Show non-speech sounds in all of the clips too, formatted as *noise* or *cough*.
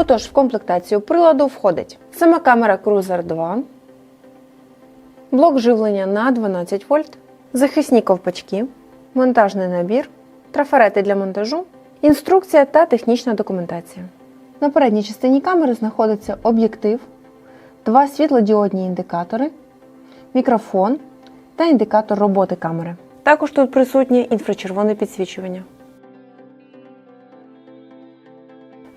Отож, в комплектацію приладу входить сама камера Cruiser 2, блок живлення на 12 вольт, захисні ковпачки, монтажний набір, трафарети для монтажу, інструкція та технічна документація. На передній частині камери знаходиться об'єктив, два світлодіодні індикатори, мікрофон та індикатор роботи камери. Також тут присутнє інфрачервоне підсвічування.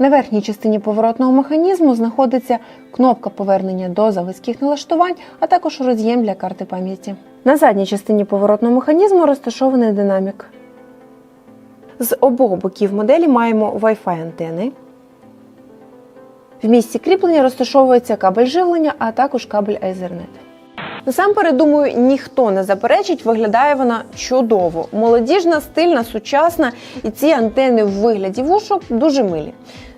На верхній частині поворотного механізму знаходиться кнопка повернення до заводських налаштувань, а також роз'єм для карти пам'яті. На задній частині поворотного механізму розташований динамік. З обох боків моделі маємо Wi-Fi антени. В місці кріплення розташовується кабель живлення, а також кабель Ethernet. Насамперед, думаю, ніхто не заперечить, виглядає вона чудово. Молодіжна, стильна, сучасна, і ці антени в вигляді вушок дуже милі.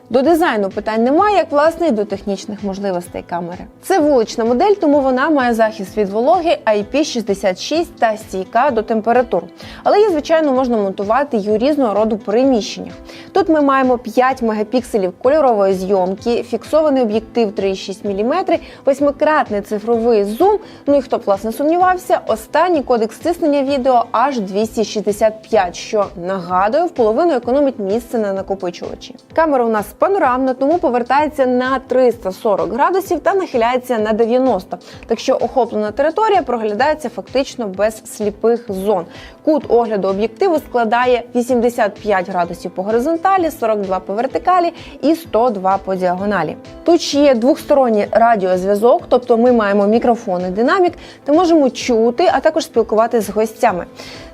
До дизайну питань немає, як власне і до технічних можливостей камери. Це вулична модель, тому вона має захист від вологи IP66 та стійка до температур. Але її, звичайно, можна монтувати і у різного роду приміщеннях. Тут ми маємо 5 мегапікселів кольорової зйомки, фіксований об'єктив 3,6 мм, восьмикратний цифровий зум. Ну і хто б власне сумнівався, останній кодекс стиснення відео аж 265, що нагадую, в половину економить місце на накопичувачі. Камера у нас панорамна, тому повертається на 340 градусів та нахиляється на 90. Так що охоплена територія проглядається фактично без сліпих зон. Кут огляду об'єктиву складає 85 градусів по горизонталі, 42 по вертикалі і 102 по діагоналі. Тут ще є двохсторонній радіозв'язок, тобто ми маємо мікрофон і динамік та можемо чути, а також спілкуватися з гостями.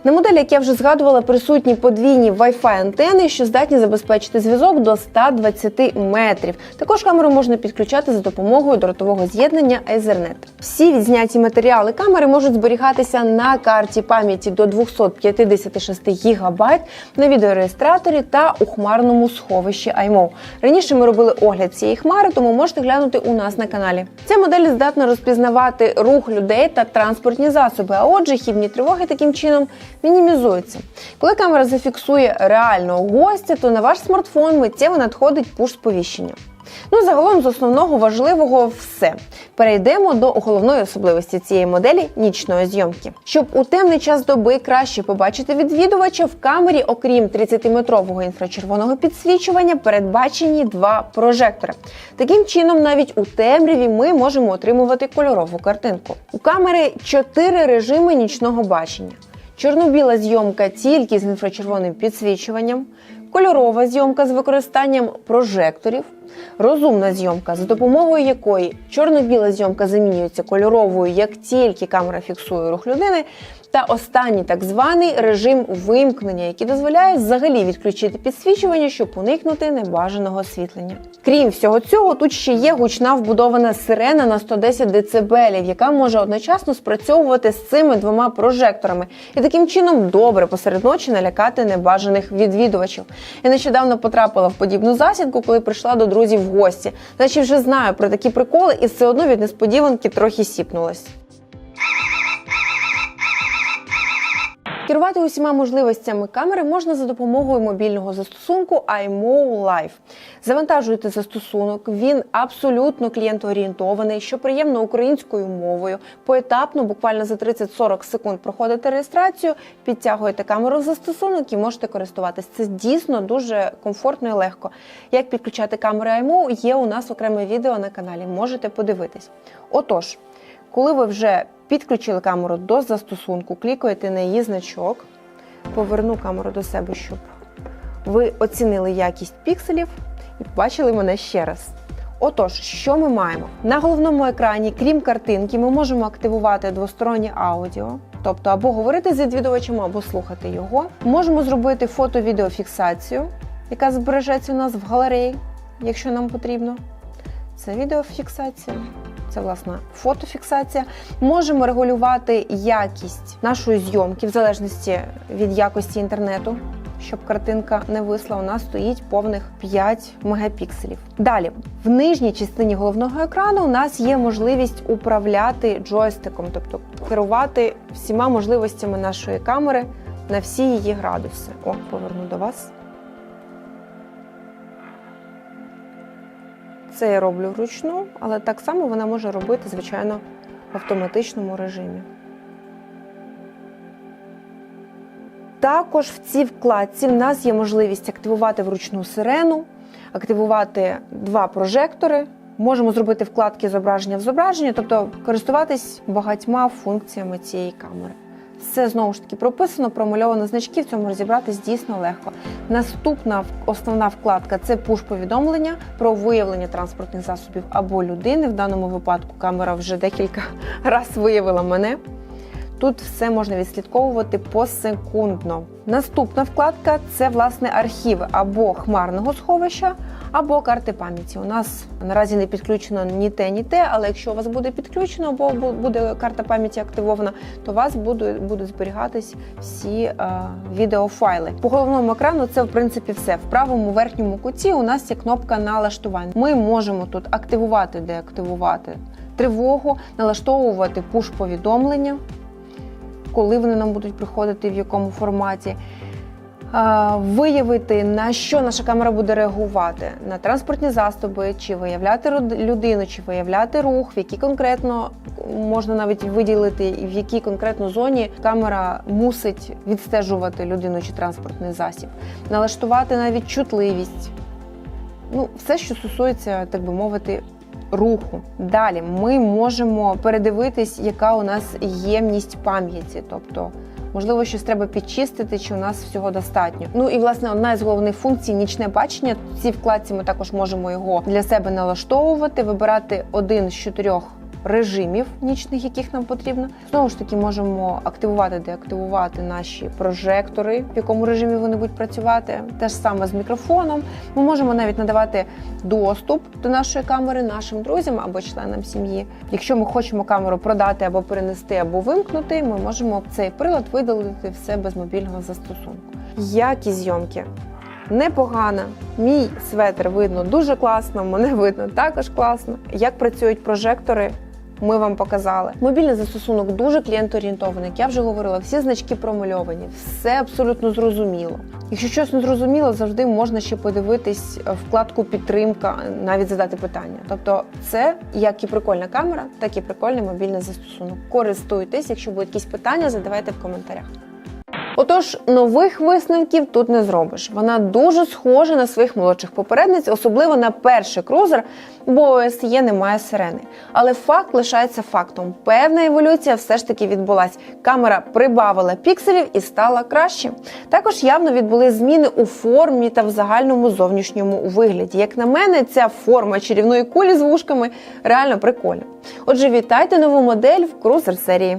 На моделі, як я вже згадувала, присутні подвійні Wi-Fi антени, що здатні забезпечити зв'язок до 120 метрів. Також камеру можна підключати за допомогою дротового з'єднання Ethernet. Всі відзняті матеріали камери можуть зберігатися на карті пам'яті до 256 ГБ на відеореєстраторі та у хмарному сховищі iMov. Раніше ми робили огляд цієї хмари, тому можете глянути у нас на каналі. Ця модель здатна розпізнавати рух людей та транспортні засоби, а отже, хібні тривоги таким чином мінімізуються. Коли камера зафіксує реального гостя, то на ваш смартфон миттєво надходить пуш-сповіщення. Ну, загалом з основного важливого все. Перейдемо до головної особливості цієї моделі нічної зйомки. Щоб у темний час доби краще побачити відвідувача, в камері, окрім 30-метрового інфрачервоного підсвічування, передбачені два прожектори. Таким чином, навіть у темряві ми можемо отримувати кольорову картинку. У камери чотири режими нічного бачення. Чорно-біла зйомка тільки з інфрачервоним підсвічуванням, кольорова зйомка з використанням прожекторів, розумна зйомка, за допомогою якої чорно-біла зйомка замінюється кольоровою, як тільки камера фіксує рух людини, та останній так званий режим вимкнення, який дозволяє взагалі відключити підсвічування, щоб уникнути небажаного освітлення. Крім всього цього, тут ще є гучна вбудована сирена на 110 дБ, яка може одночасно спрацьовувати з цими двома прожекторами і таким чином добре посеред ночі налякати небажаних відвідувачів. Я нещодавно потрапила в подібну засідку, коли прийшла до друзів в гості. Значить, вже знаю про такі приколи, і все одно від несподіванки трохи сіпнулась. Керувати усіма можливостями камери можна за допомогою мобільного застосунку iMO Live. Завантажуєте застосунок, він абсолютно клієнтоорієнтований, що приємно українською мовою. Поетапно, буквально за 30-40 секунд проходите реєстрацію, підтягуєте камеру в застосунок і можете користуватись. Це дійсно дуже комфортно і легко. Як підключати камери iMO, є у нас окреме відео на каналі. Можете подивитись. Отож, коли ви вже підключили камеру до застосунку, клікаєте на її значок, поверну камеру до себе, щоб ви оцінили якість пікселів і побачили мене ще раз. Отож, що ми маємо? На головному екрані, крім картинки, ми можемо активувати двостороннє аудіо, тобто або говорити з відвідувачем, або слухати його. Можемо зробити фото-відеофіксацію, яка збережеться у нас в галереї, якщо нам потрібно. Це відеофіксація. Це власне фотофіксація. Можемо регулювати якість нашої зйомки в залежності від якості інтернету. Щоб картинка не висла, у нас стоїть повних 5 мегапікселів. Далі, в нижній частині головного екрану у нас є можливість управляти джойстиком, тобто керувати всіма можливостями нашої камери на всі її градуси. О, поверну до вас. Це я роблю вручну, але так само вона може робити, звичайно, в автоматичному режимі. Також в цій вкладці в нас є можливість активувати вручну сирену, активувати два прожектори. Можемо зробити вкладки зображення в зображення, тобто користуватись багатьма функціями цієї камери. Все знову ж таки прописано, промальовано значки, в цьому розібратись дійсно легко. Наступна основна вкладка це пуш-повідомлення про виявлення транспортних засобів або людини. В даному випадку камера вже декілька *laughs* разів виявила мене. Тут все можна відслідковувати посекундно. Наступна вкладка це власне архіви або хмарного сховища, або карти пам'яті. У нас наразі не підключено ні те, ні те, але якщо у вас буде підключено, або буде карта пам'яті активована, то у вас будуть, будуть зберігатись всі е, відеофайли. По головному екрану це в принципі все. В правому верхньому куті у нас є кнопка налаштувань. Ми можемо тут активувати, деактивувати тривогу, налаштовувати пуш-повідомлення коли вони нам будуть приходити, в якому форматі. Виявити, на що наша камера буде реагувати на транспортні засоби, чи виявляти людину, чи виявляти рух, в якій конкретно можна навіть виділити, в якій конкретно зоні камера мусить відстежувати людину чи транспортний засіб, налаштувати навіть чутливість. Ну, все, що стосується, так би мовити, руху. Далі ми можемо передивитись, яка у нас ємність пам'яті, тобто. Можливо, щось треба підчистити, чи у нас всього достатньо. Ну і власне одна із головних функцій нічне бачення. В цій вкладці ми також можемо його для себе налаштовувати, вибирати один з чотирьох режимів нічних, яких нам потрібно. Знову ж таки, можемо активувати, деактивувати наші прожектори, в якому режимі вони будуть працювати. Те ж саме з мікрофоном. Ми можемо навіть надавати доступ до нашої камери нашим друзям або членам сім'ї. Якщо ми хочемо камеру продати або перенести, або вимкнути, ми можемо цей прилад видалити все без мобільного застосунку. Якість зйомки непогана. Мій светр видно дуже класно, мене видно також класно. Як працюють прожектори, ми вам показали. Мобільний застосунок дуже клієнторієнтований. Як я вже говорила, всі значки промальовані, все абсолютно зрозуміло. Якщо щось не зрозуміло, завжди можна ще подивитись е, вкладку підтримка, навіть задати питання. Тобто, це як і прикольна камера, так і прикольний мобільний застосунок. Користуйтесь, якщо будуть якісь питання, задавайте в коментарях. Отож, нових висновків тут не зробиш. Вона дуже схожа на своїх молодших попередниць, особливо на перший крузер, бо у SE немає сирени. Але факт лишається фактом. Певна еволюція все ж таки відбулась. Камера прибавила пікселів і стала краще. Також явно відбули зміни у формі та в загальному зовнішньому вигляді. Як на мене, ця форма чарівної кулі з вушками реально прикольна. Отже, вітайте нову модель в крузер серії.